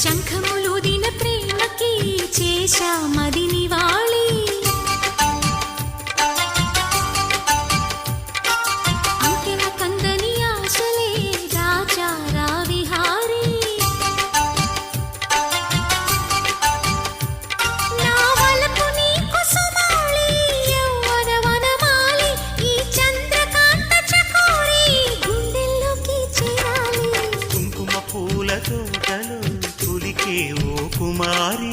శంఖములుదిన ప్రేమకి చేశామది నివాళి. అంకెల కందని ఆశలే రాజారా విహారీ నా వలపు నీకు సుమాలి యవ్వన వనమాలి ఈ చంద్రకాంత చకోరి గుండెల్లోకి చేరాలి. కుంకుమ ఓ కుమారి.